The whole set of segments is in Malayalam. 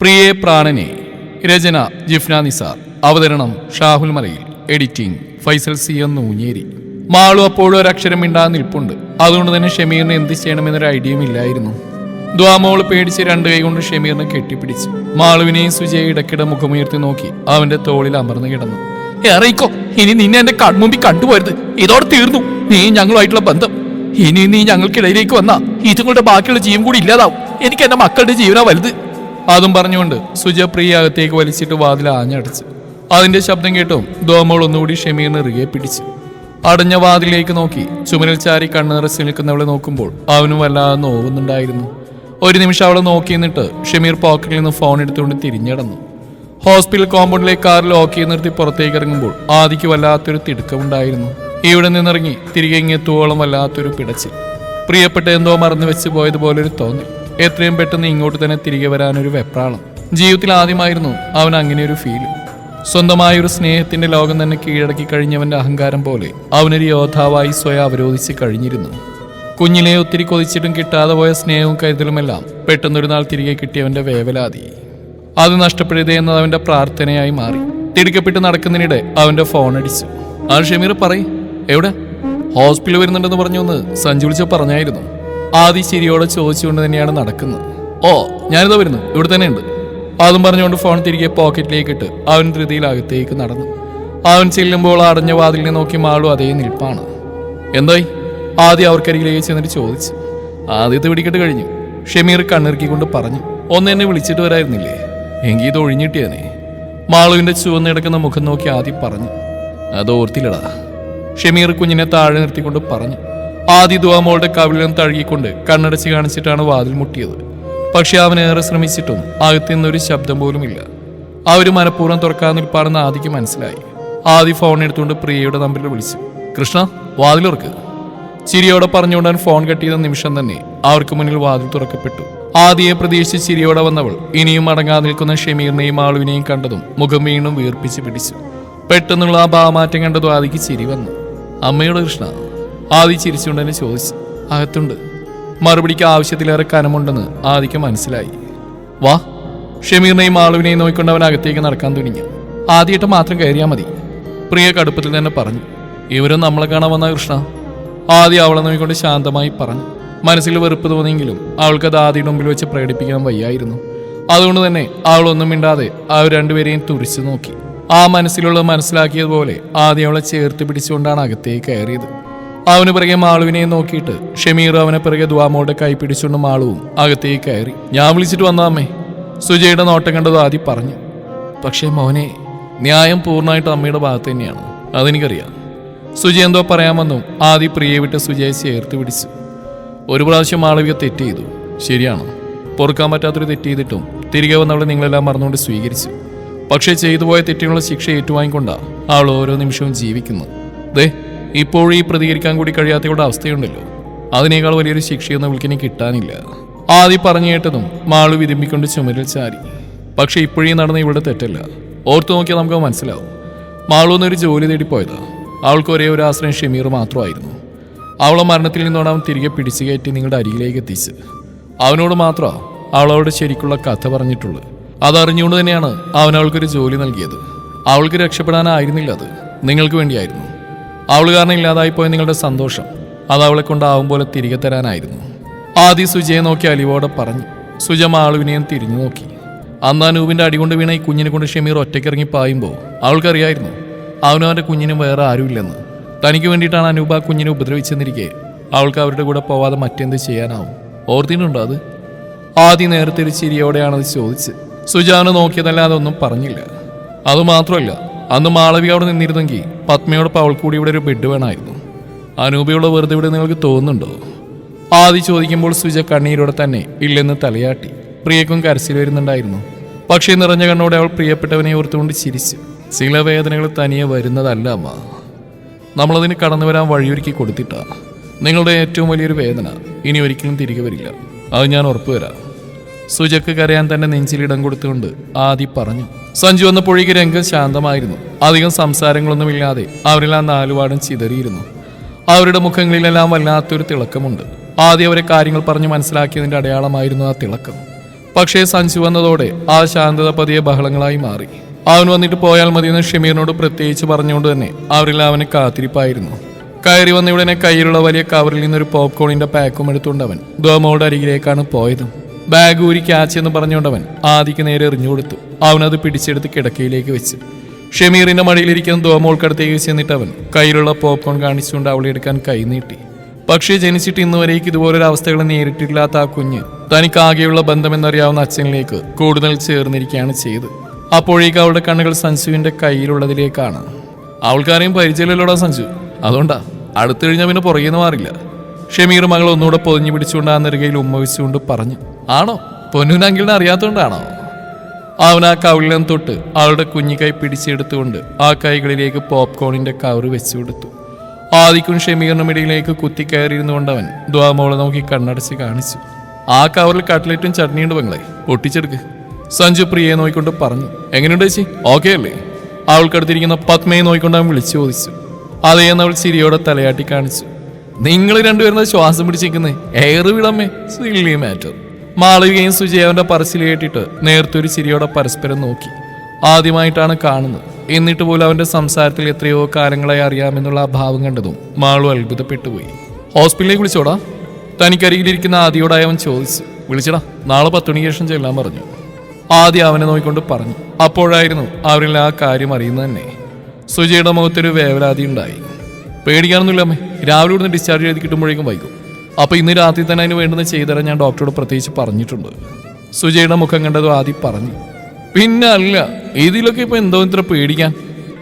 പ്രിയേ പ്രാണനെ രചന ജിഫ്ന നിസാർ. അവതരണം ഷാഹുൽ മലയിൽ. എഡിറ്റിംഗ് ഫൈസൽ സി എന്ന് ഊഞ്ഞേരി മാളു അപ്പോഴും ഒരക്ഷരം മിണ്ടാതെ നിൽപ്പുണ്ട്. അതുകൊണ്ട് തന്നെ ഷമീറിന് എന്ത് ചെയ്യണമെന്നൊരു ഐഡിയയും ഇല്ലായിരുന്നു. ദ്വാമോൾ പേടിച്ച് രണ്ട് കൈ കൊണ്ട് ഷമീറിനെ കെട്ടിപ്പിടിച്ചു. മാളുവിനെയും സുജയെ ഇടയ്ക്കിടെ മുഖമുയർത്തി നോക്കി. അവന്റെ തോളിൽ അമർന്നു കിടന്നു. ഏറിക്കോ ഇനി നിന്നെ എന്റെ കൺമുമ്പിൽ കണ്ടുപോരുത്. ഇതോടെ തീർന്നു. നീ ഞങ്ങളുമായിട്ടുള്ള ബന്ധം. ഇനി നീ ഞങ്ങൾക്കിടയിലേക്ക് വന്നാ ഇതുങ്ങളുടെ ബാക്കിയുള്ള ജീവൻ കൂടി ഇല്ലാതാവും. എനിക്ക് എന്റെ മക്കളുടെ ജീവനാ വലുത്. അതും പറഞ്ഞുകൊണ്ട് സുജ പ്രിയ അകത്തേക്ക് വലിച്ചിട്ട് വാതിൽ ആഞ്ഞടച്ചു. അതിന്റെ ശബ്ദം കേട്ടും ദോമോൾ ഒന്നുകൂടി ഷെമീറിന് ഇറുകെ പിടിച്ചു. അടഞ്ഞ വാതിലേക്ക് നോക്കി ചുമരിൽ ചാരി കണ്ണുനിറച്ച് നിൽക്കുന്നവളെ നോക്കുമ്പോൾ അവനും വല്ലാതെ നോവുന്നുണ്ടായിരുന്നു. ഒരു നിമിഷം അവളെ നോക്കി നിന്നിട്ട് ഷമീർ പോക്കറ്റിൽ നിന്ന് ഫോൺ എടുത്തുകൊണ്ട് തിരിഞ്ഞടന്നു. ഹോസ്പിറ്റൽ കോമ്പൗണ്ടിലേക്ക് കാർ ലോക്ക് ചെയ്ത് നിർത്തി പുറത്തേക്ക് ഇറങ്ങുമ്പോൾ ആദിക്ക് വല്ലാത്തൊരു തിടുക്കമുണ്ടായിരുന്നു. ഇവിടെ നിന്നിറങ്ങി തിരികെ ഇങ്ങെത്തുവോളം വല്ലാത്തൊരു പിടച്ചിൽ. പ്രിയപ്പെട്ട എന്തോ മറന്നു വെച്ച് പോയതുപോലൊരു തോന്നി എത്രയും പെട്ടെന്ന് ഇങ്ങോട്ട് തന്നെ തിരികെ വരാനൊരു വെപ്രാളം. ജീവിതത്തിൽ ആദ്യമായിരുന്നു അവൻ അങ്ങനെ ഒരു ഫീൽ സ്വന്തമായ ഒരു സ്നേഹത്തിന്റെ ലോകം തന്നെ കീഴടക്കി കഴിഞ്ഞവന്റെ അഹങ്കാരം പോലെ അവനൊരു യോദ്ധാവായി സ്വയം അവരോധിച്ച് കഴിഞ്ഞിരുന്നു. കുഞ്ഞിലെ ഒത്തിരി കൊതിച്ചിട്ടും കിട്ടാതെ പോയ സ്നേഹവും കരുതലുമെല്ലാം പെട്ടെന്നൊരു നാൾ തിരികെ കിട്ടിയവന്റെ വേവലാതി. അത് നഷ്ടപ്പെടുത എന്നത് അവന്റെ പ്രാർത്ഥനയായി മാറി. തിടുക്കപ്പെട്ട് നടക്കുന്നതിനിടെ അവന്റെ ഫോൺ അടിച്ചു. ആ ഷമീർ പറയ്. എവിടെ? ഹോസ്പിറ്റലിൽ വരുന്നുണ്ടെന്ന് പറഞ്ഞു ഒന്ന് സഞ്ജു പറഞ്ഞായിരുന്നു. ആദി ചോദിച്ചുകൊണ്ട് തന്നെയാണ് നടക്കുന്നത്. ഓ ഞാനിതാ വരുന്നു ഇവിടെ തന്നെ ഉണ്ട് അതും പറഞ്ഞുകൊണ്ട് ഫോൺ തിരികെ പോക്കറ്റിലേക്ക് ഇട്ട് അവൻ ധൃതിയിൽ അകത്തേക്ക് നടന്നു. അവൻ ചെല്ലുമ്പോൾ അടഞ്ഞ വാതിലിനെ നോക്കി മാളും അതേ നിൽപ്പാണ്. എന്തായി? ആദ്യം അവർക്കരികിലേക്ക് ചെന്നിട്ട് ചോദിച്ചു. ആദ്യത്തെ പിടിക്കെട്ട് കഴിഞ്ഞു. ഷമീർ കണ്ണിറുക്കിക്കൊണ്ട് പറഞ്ഞു. ഒന്ന് എന്നെ വിളിച്ചിട്ട് വരായിരുന്നില്ലേ? എങ്കിൽ ഇത് ഒഴിഞ്ഞിട്ടിയാനേ മാളുവിന്റെ ചുവന്ന് കിടക്കുന്ന മുഖം നോക്കി ആദ്യം പറഞ്ഞു. അത് ഓർത്തില്ലടാ ഷമീർ കുഞ്ഞിനെ താഴെ നിർത്തിക്കൊണ്ട് പറഞ്ഞു. ആദ്യ ദുവാമോളുടെ കവിളിലും തഴുകിക്കൊണ്ട് കണ്ണടച്ച് കാണിച്ചിട്ടാണ് വാതിൽ മുട്ടിയത്. പക്ഷെ അവൻ ഏറെ ശ്രമിച്ചിട്ടും അകത്തു നിന്നൊരു ശബ്ദം പോലുമില്ല ആ ഒരു മനഃപൂർവം തുറക്കാൻ നിൽപ്പാണെന്ന് ആദിക്ക് മനസ്സിലായി. ആദി ഫോൺ എടുത്തുകൊണ്ട് പ്രിയയുടെ നമ്പറിൽ വിളിച്ചു. കൃഷ്ണ വാതിലുറക്ക് ചിരിയോടെ പറഞ്ഞുകൊണ്ട് അവൻ ഫോൺ കെട്ടിയ നിമിഷം തന്നെ അവർക്ക് മുന്നിൽ വാതിൽ തുറക്കപ്പെട്ടു. ആദിയെ പ്രതീക്ഷിച്ച് ചിരിയോടെ വന്നവൾ ഇനിയും അടങ്ങാതെ നിൽക്കുന്ന ഷമീറിനെയും ആളുവിനെയും കണ്ടതും മുഖം വീണ്ടും വീർപ്പിച്ച് പിടിച്ചു. പെട്ടെന്നുള്ള ആ ഭാവമാറ്റം കണ്ടതും ആദിക്ക് ചിരി വന്നു. അമ്മയുടെ കൃഷ്ണ ആദി ചിരിച്ചുകൊണ്ട് തന്നെ ചോദിച്ചു അകത്തുണ്ട്. മറുപടിക്ക് ആവശ്യത്തിലേറെ കനമുണ്ടെന്ന് ആദിക്ക് മനസ്സിലായി. വാ ഷമീറിനെയും ആളുവിനെയും നോക്കിക്കൊണ്ട് അവൻ അകത്തേക്ക് നടക്കാൻ തുനിഞ്ഞു ആദ്യമായിട്ട് മാത്രം കയറിയാൽ മതി. പ്രിയ കടുപ്പത്തിൽ തന്നെ പറഞ്ഞു ഇവരും നമ്മളെ കാണാൻ വന്ന കൃഷ്ണ. ആദ്യം അവളെ നോക്കിക്കൊണ്ട് ശാന്തമായി പറഞ്ഞു. മനസ്സിൽ വെറുപ്പ് തോന്നിയെങ്കിലും അവൾക്കത് ആദ്യയുടെ മുമ്പിൽ വെച്ച് പ്രകടിപ്പിക്കാൻ വയ്യായിരുന്നു. അതുകൊണ്ട് തന്നെ അവളൊന്നും മിണ്ടാതെ അവർ രണ്ടുപേരെയും തുറിച്ചു നോക്കി. ആ മനസ്സിലുള്ളത് മനസ്സിലാക്കിയതുപോലെ ആദ്യം അവളെ ചേർത്ത് പിടിച്ചുകൊണ്ടാണ് അകത്തേക്ക് കയറിയത്. അവന് പിറകെ മാളുവിനെ നോക്കിയിട്ട് ഷമീർ അവനെ പിറകെ ദ്വാമോടെ കൈ പിടിച്ചുകൊണ്ട് മാളുവും അകത്തേക്ക് കയറി ഞാൻ വിളിച്ചിട്ട് വന്നാമേ സുജയുടെ നോട്ടം കണ്ടത് ആദ്യം പറഞ്ഞു പക്ഷേ മോനെ ന്യായം പൂർണമായിട്ട് അമ്മയുടെ ഭാഗത്ത് തന്നെയാണ് അതെനിക്കറിയാം. സുജയ എന്തോ പറയാമെന്നും ആദ്യ പ്രിയെ വിട്ട് സുജയെ ചേർത്ത് പിടിച്ചു ഒരു പ്രാവശ്യം മാളവിക തെറ്റ് ചെയ്തു ശരിയാണ്. പൊറുക്കാൻ പറ്റാത്തൊരു തെറ്റ് ചെയ്തിട്ടും തിരികെ വന്നവളെ നിങ്ങളെല്ലാം മറന്നുകൊണ്ട് സ്വീകരിച്ചു. പക്ഷേ ചെയ്തു പോയ തെറ്റിനുള്ള ശിക്ഷ ഏറ്റുവാങ്ങിക്കൊണ്ടാണ് അവൾ ഓരോ നിമിഷവും ജീവിക്കുന്നു. ദേ ഇപ്പോഴും ഈ പ്രതികരിക്കാൻ കൂടി കഴിയാത്തയുടെ അവസ്ഥയുണ്ടല്ലോ. അതിനേക്കാൾ വലിയൊരു ശിക്ഷയൊന്നും അവൾക്കിനി കിട്ടാനില്ല. ആദ്യം പറഞ്ഞു കേട്ടതും മാളു വിരുമ്പിക്കൊണ്ട് ചുമരിൽ ചാരി പക്ഷെ ഇപ്പോഴേ നടന്ന ഇവിടെ തെറ്റല്ല. ഓർത്തു നോക്കിയാൽ നമുക്ക് മനസ്സിലാവും. മാളു എന്നൊരു ജോലി തേടിപ്പോയതാ. അവൾക്ക് ഒരേ ഒരു ആശ്രയം ഷമീർ മാത്രമായിരുന്നു. അവളെ മരണത്തിൽ നിന്നോട് അവൻ തിരികെ പിടിച്ചു കയറ്റി നിങ്ങളുടെ അരികിലേക്ക് എത്തിച്ച്. അവനോട് മാത്രമാണ് അവളോട് ശരിക്കുള്ള കഥ പറഞ്ഞിട്ടുള്ളത്. അതറിഞ്ഞുകൊണ്ട് തന്നെയാണ് അവൻ അവൾക്കൊരു ജോലി നൽകിയത്. അവൾക്ക് രക്ഷപ്പെടാനായിരുന്നില്ല അത്. നിങ്ങൾക്ക് വേണ്ടിയായിരുന്നു. അവൾ കാരണം ഇല്ലാതായിപ്പോയ നിങ്ങളുടെ സന്തോഷം അത് അവളെ കൊണ്ടാവും പോലെ തിരികെ തരാനായിരുന്നു. ആദി സുജയെ നോക്കി അലിവോടെ പറഞ്ഞു. സുജ മാളുവിനെയും തിരിഞ്ഞു നോക്കി. അന്ന് അനൂപിന്റെ അടികൊണ്ട് വീണ ഈ കുഞ്ഞിനെ കൊണ്ട് ഷമീർ ഒറ്റയ്ക്കിറങ്ങി പായുമ്പോൾ അവൾക്കറിയായിരുന്നു അവനും അവന്റെ കുഞ്ഞിനും വേറെ ആരുമില്ലെന്ന്. തനിക്ക് വേണ്ടിയിട്ടാണ് അനൂപ് ആ കുഞ്ഞിനെ ഉപദ്രവിച്ചെന്നിരിക്കെ അവൾക്ക് അവരുടെ കൂടെ പോവാതെ മറ്റെന്ത് ചെയ്യാനാവും? ഓർത്തിട്ടുണ്ടോ അത്? ആദ്യം നേരത്തെ ഒരു ചിരിയോടെയാണത് ചോദിച്ച് സുജാന് നോക്കിയതല്ലാതെ ഒന്നും പറഞ്ഞില്ല. അതുമാത്രമല്ല അന്ന് മാളവിക അവിടെ നിന്നിരുന്നെങ്കിൽ പത്മയോടൊപ്പം അവൾ കൂടി ഇവിടെ ഒരു ബെഡ് വേണമായിരുന്നു. അനൂപയുള്ള വെറുതെ ഇവിടെ നിങ്ങൾക്ക് തോന്നുന്നുണ്ടോ? ആദ്യം ചോദിക്കുമ്പോൾ സുജ കണ്ണീരോടെ തന്നെ ഇല്ലെന്ന് തലയാട്ടി. പ്രിയക്കും കരച്ചിൽ വരുന്നുണ്ടായിരുന്നു. പക്ഷേ നിറഞ്ഞ കണ്ണോടെ അവൾ പ്രിയപ്പെട്ടവനെ ഓർത്തുകൊണ്ട് ചിരിച്ചു. ചില വേദനകൾ തനിയെ വരുന്നതല്ല അമ്മ. നമ്മളതിന് കടന്നു വരാൻ വഴിയൊരുക്കി കൊടുത്തിട്ടാ. നിങ്ങളുടെ ഏറ്റവും വലിയൊരു വേദന ഇനി ഒരിക്കലും തിരികെ വരില്ല. അത് ഞാൻ ഉറപ്പുവരാം. സുജക്ക് കരയാൻ തന്റെ നെഞ്ചിലിടം കൊടുത്തുകൊണ്ട് ആദി പറഞ്ഞു. സഞ്ജു വന്നപ്പോഴേക്ക് രംഗം ശാന്തമായിരുന്നു. അധികം സംസാരങ്ങളൊന്നുമില്ലാതെ അവരെല്ലാം നാലുപാടും ചിതറിയിരുന്നു. അവരുടെ മുഖങ്ങളിലെല്ലാം വല്ലാത്തൊരു തിളക്കമുണ്ട്. ആദ്യം അവരെ കാര്യങ്ങൾ പറഞ്ഞു മനസ്സിലാക്കിയതിന്റെ അടയാളമായിരുന്നു ആ തിളക്കം. പക്ഷേ സഞ്ജു വന്നതോടെ ആ ശാന്തത പതിയെ ബഹളങ്ങളായി മാറി. അവൻ വന്നിട്ട് പോയാൽ മതിയെന്ന് ഷമീറിനോട് പ്രത്യേകിച്ച് പറഞ്ഞുകൊണ്ട് തന്നെ അവരിൽ അവന് കാത്തിരിപ്പായിരുന്നു. കയറി വന്ന ഉടനെ കയ്യിലുള്ള വലിയ കവറിൽ നിന്നൊരു പോപ്കോണിന്റെ പാക്കും എടുത്തുകൊണ്ട് അവൻ അരികിലേക്കാണ് പോയത്. ബാഗ് ഊരി ക്യാച്ച് എന്ന് പറഞ്ഞുകൊണ്ടവൻ ആദിക്ക് നേരെ എറിഞ്ഞുകൊടുത്തു അവനത് പിടിച്ചെടുത്ത് കിടക്കയിലേക്ക് വെച്ച്. ഷമീറിന്റെ മടിയിലിരിക്കുന്ന ദോമോൾക്കടുത്തേക്ക് ചെന്നിട്ട് അവൻ കയ്യിലുള്ള പോപ്കോൺ കാണിച്ചുകൊണ്ട് അവളെ എടുക്കാൻ കൈ നീട്ടി. പക്ഷേ ജനിച്ചിട്ട് ഇന്നുവരേക്ക് ഇതുപോലൊരു അവസ്ഥകൾ നേരിട്ടില്ലാത്ത ആ കുഞ്ഞ് തനിക്കാകെയുള്ള ബന്ധമെന്നറിയാവുന്ന അച്ഛനിലേക്ക് കൂടുതൽ ചേർന്നിരിക്കുകയാണ് ചെയ്ത് അപ്പോഴേക്ക് അവളുടെ കണ്ണുകൾ സഞ്ജുവിന്റെ കയ്യിലുള്ളതിലേക്കാണ്. അവൾക്കാരെയും പരിചയമില്ലല്ലോടാ സഞ്ജു? അതുകൊണ്ടാ അടുത്തു കഴിഞ്ഞാൽ പിന്നെ പുറകെന്ന് മാറില്ല. ഷമീർ മകൾ ഒന്നുകൂടെ പൊതിഞ്ഞു പിടിച്ചുകൊണ്ട് ആ നെറുകയിൽ ഉമ്മ വെച്ചുകൊണ്ട് പറഞ്ഞു ആണോ? പൊന്നുനങ്കിളിനെ അറിയാത്തതുകൊണ്ടാണോ അവൻ ആ കവിളിലും തൊട്ട് അവളുടെ കുഞ്ഞിക്കൈ പിടിച്ചെടുത്തുകൊണ്ട് ആ കൈകളിലേക്ക് പോപ്കോണിന്റെ കവറ് വെച്ചു കൊടുത്തു. ആദിക്കും ഷമീറിനും ഇടയിലേക്ക് കുത്തിക്കയറിയിരുന്നുകൊണ്ട് അവൻ ദ്വാമോളെ നോക്കി കണ്ണടച്ച് കാണിച്ചു. ആ കവറിൽ കട്ട്ലറ്റും ചട്നിയുണ്ട് പെങ്ങളെ പൊട്ടിച്ചെടുക്ക്. സഞ്ജു പ്രിയയെ നോക്കിക്കൊണ്ട് പറഞ്ഞു എങ്ങനെയുണ്ട് ചേച്ചി? ഓക്കെ അല്ലേ? അവൾക്കടുത്തിരിക്കുന്ന പത്മയെ നോക്കിക്കൊണ്ട് അവൻ വിളിച്ചു ചോദിച്ചു. അതേന്ന് അവൾ ചിരിയോടെ തലയാട്ടി കാണിച്ചു. നിങ്ങൾ രണ്ടുപേരും ശ്വാസം പിടിച്ചിരിക്കുന്നത് എയർ വിടമ്മേ സില്ലി മാറ്റർ മാളവികയും സുജയവന്റെ പറച്ചിൽ കേട്ടിട്ട് നേർത്തൊരു ചിരിയോടെ പരസ്പരം നോക്കി. ആദ്യമായിട്ടാണ് കാണുന്നത്. എന്നിട്ട് പോലും അവന്റെ സംസാരത്തിൽ എത്രയോ കാലങ്ങളായി അറിയാമെന്നുള്ള ആ ഭാവം കണ്ടതും മാളു അത്ഭുതപ്പെട്ടു പോയി ഹോസ്പിറ്റലിലേക്ക് വിളിച്ചോടാ തനിക്കരികിലിരിക്കുന്ന ആദ്യയോടായി അവൻ ചോദിച്ചു. വിളിച്ചടാ. നാളെ പത്ത് മണിക്ക് ശേഷം ചെല്ലാൻ പറഞ്ഞു. ആദ്യം അവനെ നോക്കിക്കൊണ്ട് പറഞ്ഞു. അപ്പോഴായിരുന്നു അവരിൽ ആ കാര്യം അറിയുന്നത് തന്നെ. സുജയുടെ മുഖത്തൊരു വേവലാതി ഉണ്ടായി. പേടിക്കാനൊന്നുമില്ല അമ്മേ രാവിലെ ഇവിടുന്ന് ഡിസ്ചാർജ് ചെയ്ത് കിട്ടുമ്പോഴേക്കും വൈകും. അപ്പോൾ ഇന്ന് രാത്രി തന്നെ അതിന് വേണ്ടുന്ന ചെയ്തരാൻ ഞാൻ ഡോക്ടറോട് പ്രത്യേകിച്ച് പറഞ്ഞിട്ടുണ്ട്. സുജയുടെ മുഖം കണ്ടതും ആദ്യം പറഞ്ഞു. പിന്നെ അല്ല ഇതിലൊക്കെ ഇപ്പൊ എന്തോ ഇത്ര പേടിക്കാൻ?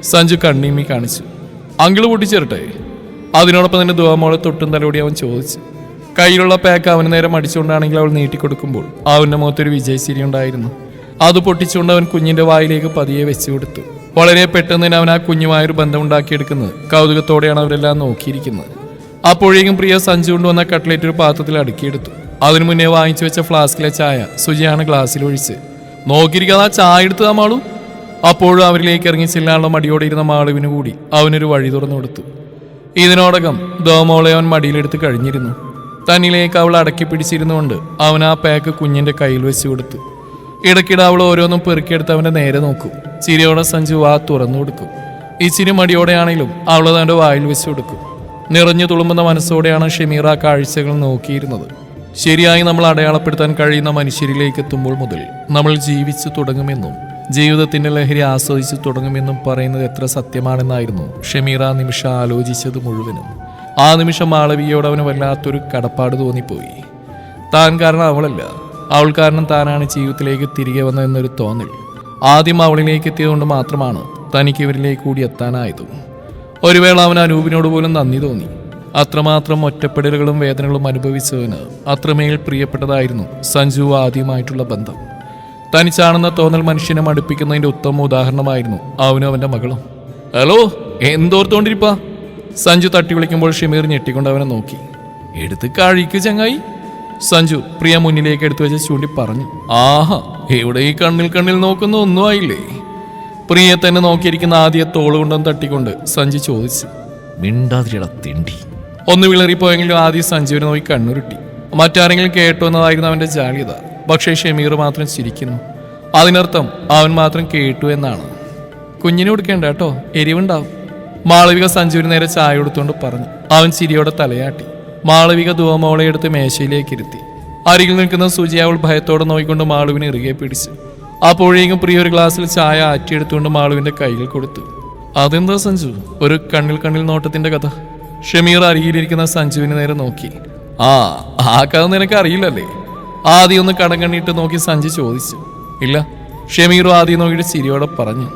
സഞ്ജു കണ്ണീമി കാണിച്ചു. അങ്കിൾ പൊട്ടിച്ചേരട്ടെ. അതിനോടൊപ്പം തന്നെ ദുവാമോളെ തൊട്ടും തലോടി അവൻ ചോദിച്ചു. കയ്യിലുള്ള പാക്ക് അവന് നേരം അടിച്ചുകൊണ്ടാണെങ്കിൽ അവൾ നീട്ടിക്കൊടുക്കുമ്പോൾ അവന്റെ മുഖത്തൊരു വിജയശ്ശേരി ഉണ്ടായിരുന്നു. അത് പൊട്ടിച്ചുകൊണ്ട് അവൻ കുഞ്ഞിന്റെ വായിലേക്ക് പതിയെ വെച്ചു കൊടുത്തു. വളരെ പെട്ടെന്ന് തന്നെ അവൻ ആ കുഞ്ഞുമായൊരു ബന്ധം ഉണ്ടാക്കിയെടുക്കുന്നത് കൗതുകത്തോടെയാണ് അവരെല്ലാം നോക്കിയിരിക്കുന്നത്. അപ്പോഴേക്കും പ്രിയ സഞ്ജു കൊണ്ടുവന്ന കട്ട്ലേറ്റ് ഒരു പാത്രത്തിൽ അടുക്കിയെടുത്തു. അതിനു മുന്നേ വാങ്ങിച്ചു വെച്ച ഫ്ലാസ്കിലെ ചായ സുജിയാണ് ഗ്ലാസ്സിൽ ഒഴിച്ച്. നോക്കിയിരിക്കാതെ ആ ചായ എടുത്തു മാളു? അപ്പോഴും അവരിലേക്ക് ഇറങ്ങി ചെല്ലാനുള്ള മടിയോടെ ഇരുന്ന മാളുവിന് കൂടി അവനൊരു വഴി തുറന്നു കൊടുത്തു. ഇതിനോടകം ദോമോളെ അവൻ മടിയിലെടുത്ത് കഴിഞ്ഞിരുന്നു. തന്നിലേക്ക് അവൾ അടക്കി പിടിച്ചിരുന്നുകൊണ്ട് അവൻ ആ പാക്ക് കുഞ്ഞിന്റെ കയ്യിൽ വെച്ച് കൊടുത്തു. ഇടയ്ക്കിടെ അവൾ ഓരോന്നും പെറുക്കിയെടുത്ത് അവന്റെ നേരെ നോക്കും. ചിരിയോടെ സഞ്ജു വാ തുറന്നു കൊടുക്കും. ഈ ചിരി മടിയോടെയാണെങ്കിലും അവൾ തന്റെ വായിൽ വെച്ച് കൊടുക്കും. നിറഞ്ഞു തുളുമ്പുന്ന മനസ്സോടെയാണ് ഷെമീറ കാഴ്ചകൾ നോക്കിയിരുന്നത്. ശരിയായി നമ്മൾ അടയാളപ്പെടുത്താൻ കഴിയുന്ന മനുഷ്യരിലേക്ക് എത്തുമ്പോൾ മുതൽ നമ്മൾ ജീവിച്ചു തുടങ്ങുമെന്നും ജീവിതത്തിന്റെ ലഹരി ആസ്വദിച്ചു തുടങ്ങുമെന്നും പറയുന്നത് എത്ര സത്യമാണെന്നായിരുന്നു ഷെമീറ നിമിഷം ആലോചിച്ചത് മുഴുവനും. ആ നിമിഷം മാളവിയോട് അവന് വല്ലാത്തൊരു കടപ്പാട് തോന്നിപ്പോയി. താൻ കാരണം അവളല്ല. അവൾ കാരണം താനാണ് ജീവിതത്തിലേക്ക് തിരികെ വന്നതെന്നൊരു തോന്നൽ. ആദ്യം അവളിലേക്ക് എത്തിയതുകൊണ്ട് മാത്രമാണ് തനിക്ക് ഇവരിലേക്ക് കൂടി എത്താനായതും. ഒരു വേള അവൻ അനൂപിനോട് പോലും നന്ദി തോന്നി. അത്രമാത്രം ഒറ്റപ്പെടലുകളും വേദനകളും അനുഭവിച്ചവന് അത്രമേൽ പ്രിയപ്പെട്ടതായിരുന്നു സഞ്ജു ആദ്യമായിട്ടുള്ള ബന്ധം. തനിച്ചാണെന്ന തോന്നൽ മനുഷ്യനെ മടുപ്പിക്കുന്നതിന്റെ ഉത്തമ ഉദാഹരണമായിരുന്നു അവനും അവന്റെ മകളും. ഹലോ എന്തോർത്തോണ്ടിരിപ്പാ? സഞ്ജു തട്ടി വിളിക്കുമ്പോൾ ഷമീർ ഞെട്ടിക്കൊണ്ട് അവനെ നോക്കി. എടുത്ത് കഴിക്കു ചങ്ങായി. സഞ്ജു പ്രിയ മുന്നിലേക്ക് എടുത്തു വെച്ച് ചൂണ്ടി പറഞ്ഞു ആഹാ ഇവിടെ ഈ കണ്ണിൽ കണ്ണിൽ നോക്കുന്ന ഒന്നും ആയില്ലേ? പ്രിയെ തന്നെ നോക്കിയിരിക്കുന്ന ആദ്യ തോളുകൊണ്ടും തട്ടിക്കൊണ്ട് സഞ്ജു ചോദിച്ചു മിണ്ടാതിരിയുടെ തിണ്ടി. ഒന്ന് വിളറിപ്പോയെങ്കിലും ആദ്യം സഞ്ജുവിനെ നോക്കി കണ്ണുരുട്ടി. മറ്റാരെങ്കിലും കേട്ടു എന്നതായിരുന്നു അവന്റെ ജാള്യത. പക്ഷേ ഷമീർ മാത്രം ചിരിക്കുന്നു. അതിനർത്ഥം അവൻ മാത്രം കേട്ടു എന്നാണ്. കുഞ്ഞിനെ കൊടുക്കേണ്ട കേട്ടോ എരിവുണ്ടാവും. മാളവിക സഞ്ജുവിന് നേരെ ചായ കൊടുത്തുകൊണ്ട് പറഞ്ഞു. അവൻ ചിരിയോടെ തലയാട്ടി. മാളവിക ധുവമോളെ എടുത്ത് മേശയിലേക്ക് ഇരുത്തി. അരികിൽ നിൽക്കുന്ന സുജി അവൾ ഭയത്തോടെ നോക്കിക്കൊണ്ട് മാളുവിനെ ഇറുകെ പിടിച്ചു. അപ്പോഴേക്കും പ്രിയ ഒരു ഗ്ലാസ്സിൽ ചായ ആറ്റിയെടുത്തുകൊണ്ട് മാളുവിന്റെ കയ്യിൽ കൊടുത്തു. അതെന്താ സഞ്ജു? ഒരു കണ്ണിൽ കണ്ണിൽ നോട്ടത്തിന്റെ കഥ. ഷമീർ അരികിലിരിക്കുന്ന സഞ്ജുവിന് നേരെ നോക്കി. ആ ആ കഥ നിനക്ക് അറിയില്ലല്ലേ? ആദ്യം ഒന്ന് കടം കണ്ണിട്ട് നോക്കി സഞ്ജു ചോദിച്ചു. ഇല്ല ഷമീറും ആദ്യം നോക്കിയിട്ട് ചിരിയോടെ പറഞ്ഞു.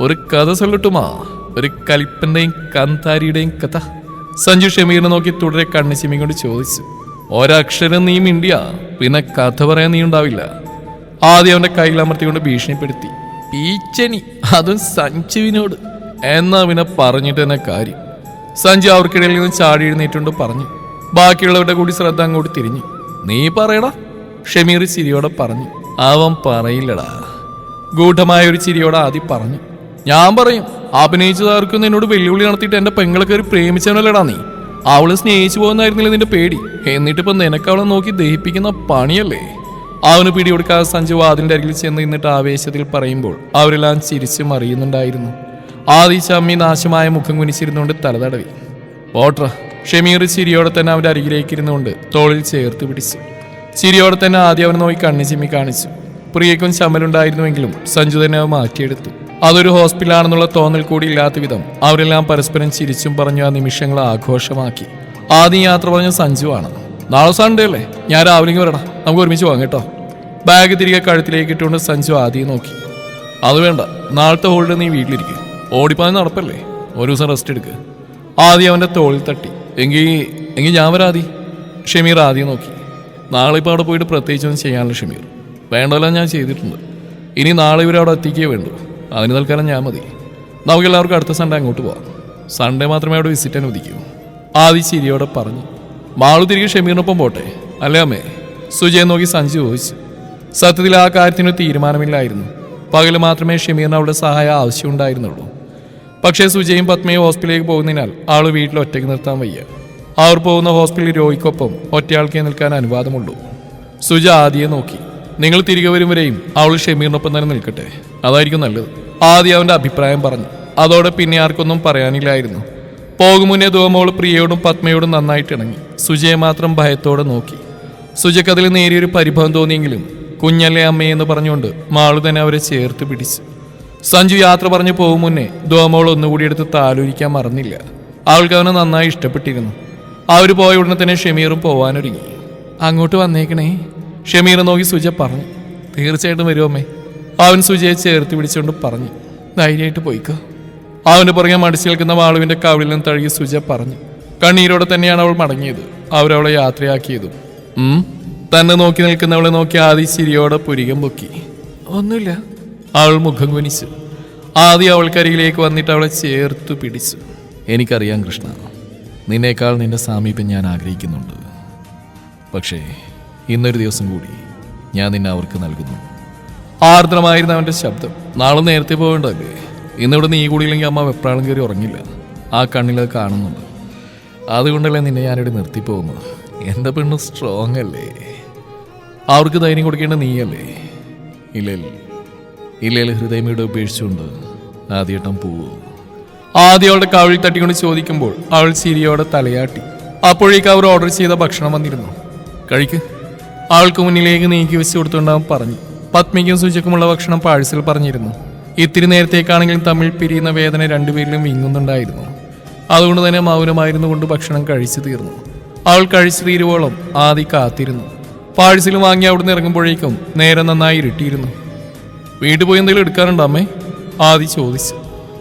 ഒരു കഥ സൊല്ലട്ടുമാ. ഒരു കലിപ്പന്റെയും കന്താരിയുടെയും കഥ. സഞ്ജു ഷമീറിനെ നോക്കി തുടരെ കണ്ണ് ചിമ്മിക്കൊണ്ട് ചോദിച്ചു ഒരക്ഷരം നീ മിണ്ടിയ? പിന്നെ കഥ പറയാൻ നീ ഉണ്ടാവില്ല. ആദ്യം അവന്റെ കയ്യിൽ അമർത്തിക്കൊണ്ട് ഭീഷണിപ്പെടുത്തി പീച്ചനി അതും സഞ്ജുവിനോട്. എന്നാ പിന്നെ പറഞ്ഞിട്ട് തന്നെ കാര്യം. സഞ്ജു അവർക്കിടയിൽ നിന്ന് ചാടി എഴുന്നേറ്റുകൊണ്ട് പറഞ്ഞു ബാക്കിയുള്ളവരുടെ കൂടി ശ്രദ്ധ അങ്ങോട്ട് തിരിഞ്ഞു. നീ പറയടാ ഷമീർ ചിരിയോടെ പറഞ്ഞു അവൻ പറയില്ലടാ. ഗൂഢമായ ഒരു ചിരിയോടെ ആദ്യം പറഞ്ഞു ഞാൻ പറയും അഭിനയിച്ചതാർക്കും നിന്നോട് വെല്ലുവിളി നടത്തിയിട്ട് എന്റെ പെങ്ങളെ കയറി പ്രേമിച്ചവനല്ലടാ നീ. അവൾ സ്നേഹിച്ചു പോകുന്നായിരുന്നില്ല നിന്റെ പേടി? എന്നിട്ടിപ്പോ നിനക്ക് അവളെ നോക്കി ദഹിപ്പിക്കുന്ന പണിയല്ലേ? അവന് പിടികൊടുക്കാതെ സഞ്ജു വാതിന്റെ അരികിൽ ചെന്ന് നിന്നിട്ട് ആവേശത്തിൽ പറയുമ്പോൾ അവരെല്ലാം ചിരിച്ചു മറിയുന്നുണ്ടായിരുന്നു. ആദി ചമ്മി നാശമായ മുഖം കുനിച്ചിരുന്നുകൊണ്ട് തലതടവി. ഓട്ര. ഷമീർ ചിരിയോടെ തന്നെ അവന്റെ അരികിലേക്ക് ഇരുന്നുകൊണ്ട് തോളിൽ ചേർത്ത് പിടിച്ചു. ചിരിയോടെ തന്നെ ആദ്യം അവനെ നോക്കി കണ്ണു ചിമ്മി കാണിച്ചു. പ്രിയക്കും ചമ്മലുണ്ടായിരുന്നുവെങ്കിലും സഞ്ജു തന്നെ അവ മാറ്റിയെടുത്തു. അതൊരു ഹോസ്പിറ്റലാണെന്നുള്ള തോന്നൽ കൂടി ഇല്ലാത്ത വിധം അവരെല്ലാം പരസ്പരം ചിരിച്ചും പറഞ്ഞു ആ നിമിഷങ്ങൾ ആഘോഷമാക്കി. ആദ്യം യാത്ര പറഞ്ഞ സഞ്ജുവാണ് നാളെ സൺഡേ അല്ലേ? ഞാൻ രാവിലെ വരണം നമുക്ക് ഒരുമിച്ച് പോകാം കേട്ടോ. ബാഗ് തിരികെ കഴുത്തിലേക്ക് ഇട്ടുകൊണ്ട് സഞ്ജു ആദ്യം നോക്കി. അത് വേണ്ട. നാളത്തെ ഹോൾഡ് നീ വീട്ടിലിരിക്കും. ഓടിപ്പാൻ നടപ്പല്ലേ? ഒരു ദിവസം റെസ്റ്റ് എടുക്ക്. ആദ്യം അവന്റെ തോളിൽ തട്ടി. എങ്കിൽ എങ്കിൽ ഞാൻ വരാതി ഷമീർ ആദ്യം നോക്കി. നാളെ ഇപ്പോൾ അവിടെ പോയിട്ട് പ്രത്യേകിച്ചൊന്നും ചെയ്യാനുള്ള ഷമീർ. വേണ്ടതെല്ലാം ഞാൻ ചെയ്തിട്ടുണ്ട്. ഇനി നാളെ ഇവരവിടെ എത്തിക്കേ വേണ്ടൂ. അതിന് തൽക്കാലം ഞാൻ മതി. നമുക്ക് എല്ലാവർക്കും അടുത്ത സൺഡേ അങ്ങോട്ട് പോവാം. സൺഡേ മാത്രമേ അവിടെ വിസിറ്റ് അനുവദിക്കൂ ആദി ചിരിയോടെ പറഞ്ഞു മാളു തിരികെ ഷമീറിനൊപ്പം പോട്ടെ. അല്ലേ അമ്മേ? സുജയെ നോക്കി സഞ്ജു ചോദിച്ചു. സത്യത്തിൽ ആ കാര്യത്തിന് തീരുമാനമില്ലായിരുന്നു. പകൽ മാത്രമേ ഷമീറിന് അവളുടെ സഹായം ആവശ്യമുണ്ടായിരുന്നുള്ളൂ. പക്ഷേ സുജയും പത്മയും ഹോസ്പിറ്റലിലേക്ക് പോകുന്നതിനാൽ ആൾ വീട്ടിൽ ഒറ്റയ്ക്ക് നിർത്താൻ വയ്യ. അവർ പോകുന്ന ഹോസ്പിറ്റലിൽ രോഗിക്കൊപ്പം ഒറ്റയാൾക്കേ നിൽക്കാൻ അനുവാദമുള്ളൂ. സുജ ആദ്യം നോക്കി നിങ്ങൾ തിരികെ വരും വരെയും അവൾ ഷമീറിനൊപ്പം തന്നെ നിൽക്കട്ടെ. അതായിരിക്കും നല്ലത്. ആദ്യം അവന്റെ അഭിപ്രായം പറഞ്ഞു. അതോടെ പിന്നെ ആർക്കൊന്നും പറയാനില്ലായിരുന്നു. പോകും മുന്നേ ധോമോൾ പ്രിയയോടും പത്മയോടും നന്നായിട്ട് ഇണങ്ങി. സുജയെ മാത്രം ഭയത്തോടെ നോക്കി. സുജക്കതിൽ നേരിയൊരു പരിഭവം തോന്നിയെങ്കിലും കുഞ്ഞല്ലേ അമ്മയെന്ന് പറഞ്ഞുകൊണ്ട് മാളു തന്നെ അവരെ ചേർത്ത് പിടിച്ചു. സഞ്ജു യാത്ര പറഞ്ഞു പോകും മുന്നേ ദുവമോൾ ഒന്നുകൂടി എടുത്ത് താലോലിക്കാൻ മറന്നില്ല. അവൾക്ക് അവനെ നന്നായി ഇഷ്ടപ്പെട്ടിരുന്നു. അവർ പോയ ഉടനെ തന്നെ ഷമീറും പോവാനൊരുങ്ങി. അങ്ങോട്ട് വന്നേക്കണേ ഷമീർ നോക്കി സുജ പറഞ്ഞു. തീർച്ചയായിട്ടും വരുമമ്മേ അവൻ സുജയെ ചേർത്ത് പിടിച്ചുകൊണ്ട് പറഞ്ഞു ധൈര്യമായിട്ട് പോയിക്കോ. അവന് പുറകെ മടിച്ചു കേൾക്കുന്ന വാളുവിന്റെ കവിളിൽ നിന്ന് തഴുകി സുജ പറഞ്ഞു കണ്ണീരോടെ തന്നെയാണ് അവൾ മടങ്ങിയത്. അവരവളെ യാത്രയാക്കിയതും. തന്നെ നോക്കി നിൽക്കുന്നവളെ നോക്കി ആദി ചിരിയോടെ പുരികം പൊക്കി. ഒന്നുമില്ല. അവൾ മുഖം കുനിച്ചു. ആദ്യം അവൾക്കരികിലേക്ക് വന്നിട്ട് അവളെ ചേർത്തു പിടിച്ചു. എനിക്കറിയാം കൃഷ്ണ നിന്നേക്കാൾ നിന്റെ സാമീപ്യം ഞാൻ ആഗ്രഹിക്കുന്നുണ്ട്. പക്ഷേ ഇന്നൊരു ദിവസം കൂടി ഞാൻ നിന്നെ അവർക്ക് നൽകുന്നു. ആർദ്രമായിരുന്ന അവന്റെ ശബ്ദം. നാളെ നേരത്തെ പോകേണ്ടതല്ലേ ഇന്നിവിടെ നീ കൂടിയില്ലെങ്കിൽ അമ്മ വെപ്രാളം കയറി ഉറങ്ങില്ല. ആ കണ്ണിലത് കാണുന്നുണ്ട്. അതുകൊണ്ടല്ലേ നിന്നെ ഞാനിവിടെ നിർത്തിപ്പോകുന്നത്? എന്റെ പെണ്ണ് സ്ട്രോങ് അല്ലേ? അവർക്ക് ധൈര്യം കൊടുക്കേണ്ട നീയല്ലേ? ഇല്ലല്ല ഇല്ലേൽ ഹൃദയം ഇവിടെ ഉപേക്ഷിച്ചുകൊണ്ട് ആദ്യട്ടം പോവോ. ആദ്യം അവളുടെ കവിളിൽ തട്ടിക്കൊണ്ട് ചോദിക്കുമ്പോൾ അവൾ ചിരിയോടെ തലയാട്ടി. അപ്പോഴേക്ക് അവർ ഓർഡർ ചെയ്ത ഭക്ഷണം വന്നിരുന്നു. കഴിക്ക്. അവൾക്ക് മുന്നിലേക്ക് നീക്കി വെച്ച് കൊടുത്തുകൊണ്ട് അവൻ പറഞ്ഞു. പത്മിക്കും സുചക്കുമുള്ള ഭക്ഷണം പാഴ്സൽ പറഞ്ഞിരുന്നു. ഇത്തിരി നേരത്തേക്കാണെങ്കിലും തമ്മിൽ പിരിയുന്ന വേദന രണ്ടുപേരിലും വിങ്ങുന്നുണ്ടായിരുന്നു. അതുകൊണ്ട് തന്നെ മൗനമായിരുന്നു കൊണ്ട് ഭക്ഷണം കഴിച്ചു തീർന്നു. അവൾ കഴിച്ചു തീരുവോളം ആദി കാത്തിരുന്നു. പാഴ്സൽ വാങ്ങി അവിടുന്ന് ഇറങ്ങുമ്പോഴേക്കും നേരം നന്നായി ഇരുട്ടിയിരുന്നു. വീട്ടിൽ പോയി എന്തെങ്കിലും എടുക്കാറുണ്ടോ അമ്മേ? ആദി ചോദിച്ചു.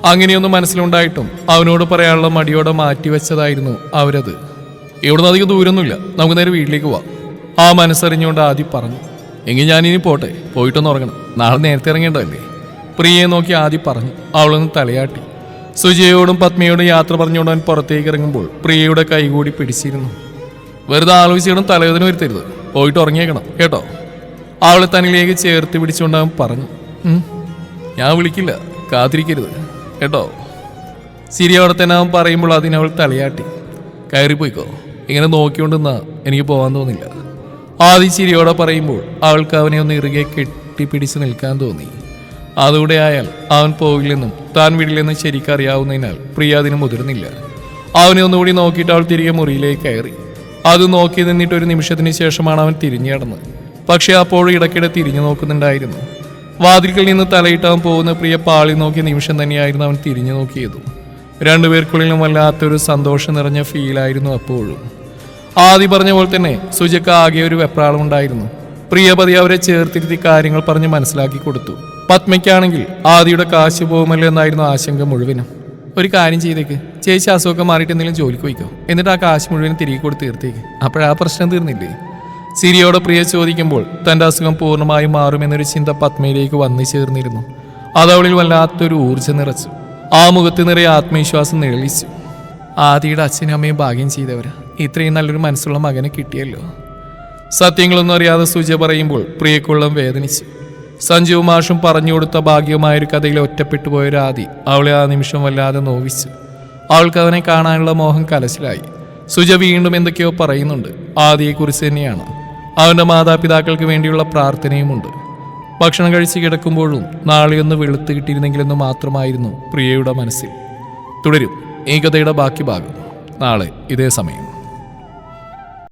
അങ്ങനെയൊന്നും മനസ്സിലുണ്ടായിട്ടും അവനോട് പറയാനുള്ള മടിയോടെ മാറ്റിവെച്ചതായിരുന്നു അവരത്. ഇവിടുന്ന് അധികം ദൂരമൊന്നുമില്ല നമുക്ക് നേരെ വീട്ടിലേക്ക് പോവാം. ആ മനസ്സറിഞ്ഞുകൊണ്ട് ആദ്യം പറഞ്ഞു. എങ്കിൽ ഞാനിനി പോട്ടെ. പോയിട്ടൊന്ന് ഉറങ്ങണം. നാളെ നേരത്തെ ഇറങ്ങേണ്ടതല്ലേ? പ്രിയയെ നോക്കി ആദ്യം പറഞ്ഞു. അവളൊന്ന് തലയാട്ടി. സുജയോടും പത്മിയോടും യാത്ര പറഞ്ഞുകൊണ്ട് അവൻ പുറത്തേക്ക് ഇറങ്ങുമ്പോൾ പ്രിയയുടെ കൈകൂടി പിടിച്ചിരുന്നു. വെറുതെ ആലോചിച്ചിടും തലവേദന വരുത്തരുത്. പോയിട്ട് ഉറങ്ങിയേക്കണം. കേട്ടോ? അവളെ തന്നിലേക്ക് ചേർത്ത് പിടിച്ചുകൊണ്ട് അവൻ പറഞ്ഞു. ഞാൻ വിളിക്കില്ല. കാത്തിരിക്കരുത്. കേട്ടോ? സിരിയോടെ തന്നെ അവൻ പറയുമ്പോൾ അതിനവൾ തലയാട്ടി. കയറിപ്പോയിക്കോ. ഇങ്ങനെ നോക്കിക്കൊണ്ടിരുന്നാ എനിക്ക് പോകാൻ തോന്നില്ല. ആദ്യ ചിരിയോടെ പറയുമ്പോൾ അവൾക്ക് അവനെ ഒന്ന് ഇറുകെ കെട്ടിപ്പിടിച്ച് നിൽക്കാൻ തോന്നി. അതുകൂടെ ആയാൽ അവൻ പോകില്ലെന്നും താൻ വിടില്ലെന്നും ശരിക്കറിയാവുന്നതിനാൽ പ്രിയ അതിന് മുതിർന്നില്ല. അവനെ ഒന്നുകൂടി നോക്കിയിട്ട് അവൾ തിരികെ മുറിയിലേക്ക് കയറി. അത് നോക്കി നിന്നിട്ട് ഒരു നിമിഷത്തിന് ശേഷമാണ് അവൻ തിരിഞ്ഞു കിടന്നത്. പക്ഷേ അപ്പോഴും ഇടയ്ക്കിടെ തിരിഞ്ഞു നോക്കുന്നുണ്ടായിരുന്നു. വാതിൽക്കൽ നിന്ന് തലയിട്ട് അവൻ പോകുന്ന പ്രിയ പാളി നോക്കിയ നിമിഷം തന്നെയായിരുന്നു അവൻ തിരിഞ്ഞു നോക്കിയതും. രണ്ടുപേർക്കുള്ളിലും വല്ലാത്തൊരു സന്തോഷം നിറഞ്ഞ ഫീലായിരുന്നു അപ്പോഴും. ആദ്യം പറഞ്ഞ പോലെ തന്നെ സുജക്ക് ആകെ ഒരു വെപ്രാളം ഉണ്ടായിരുന്നു. പ്രിയപതി അവരെ ചേർത്തിരുത്തി കാര്യങ്ങൾ പറഞ്ഞ് മനസ്സിലാക്കി കൊടുത്തു. പത്മയ്ക്കാണെങ്കിൽ ആദിയുടെ കാശ് പോകുമല്ലോ എന്നായിരുന്നു ആശങ്ക മുഴുവനും. ഒരു കാര്യം ചെയ്തേക്ക്. ചേച്ചി അസുഖമൊക്കെ മാറിയിട്ട് എന്തെങ്കിലും ജോലിക്ക് പോയിക്കോ. എന്നിട്ട് ആ കാശ് മുഴുവനും തിരികെ കൊടുത്ത് തീർത്തേക്ക്. അപ്പോഴാ പ്രശ്നം തീർന്നില്ലേ? സിരിയോട് പ്രിയ ചോദിക്കുമ്പോൾ തന്റെ അസുഖം പൂർണമായും മാറുമെന്നൊരു ചിന്ത പത്മയിലേക്ക് വന്നു ചേർന്നിരുന്നു. അതവളിൽ വല്ലാത്തൊരു ഊർജം നിറച്ചു. ആ മുഖത്ത് നിറയെ ആത്മവിശ്വാസം നിഴലിച്ചു. ആദിയുടെ അച്ഛനും അമ്മയും ഭാഗ്യം ചെയ്തവരാ. ഇത്രയും നല്ലൊരു മനസ്സുള്ള മകനെ കിട്ടിയല്ലോ. സത്യങ്ങളൊന്നും അറിയാതെ സുജ പറയുമ്പോൾ പ്രിയക്കുള്ളം വേദനിച്ചു. സഞ്ജീവ് മാഷും പറഞ്ഞു കൊടുത്ത ഭാഗ്യമായൊരു കഥയിൽ ഒറ്റപ്പെട്ടു പോയ രാതി അവളെ ആ നിമിഷം വല്ലാതെ നോവിച്ചു. അവൾക്ക് അവനെ കാണാനുള്ള മോഹം കലശിലായി. സുജ വീണ്ടും എന്തൊക്കെയോ പറയുന്നുണ്ട്. ആദിയെക്കുറിച്ച് തന്നെയാണ്. അവന്റെ മാതാപിതാക്കൾക്ക് വേണ്ടിയുള്ള പ്രാർത്ഥനയുമുണ്ട്. ഭക്ഷണം കഴിച്ച് കിടക്കുമ്പോഴും നാളെയൊന്ന് വെളുത്ത് കിട്ടിയിരുന്നെങ്കിലെന്ന് മാത്രമായിരുന്നു പ്രിയയുടെ മനസ്സിൽ. തുടരും ഈ കഥയുടെ ബാക്കി ഭാഗം. നാളെ ഇതേ സമയം.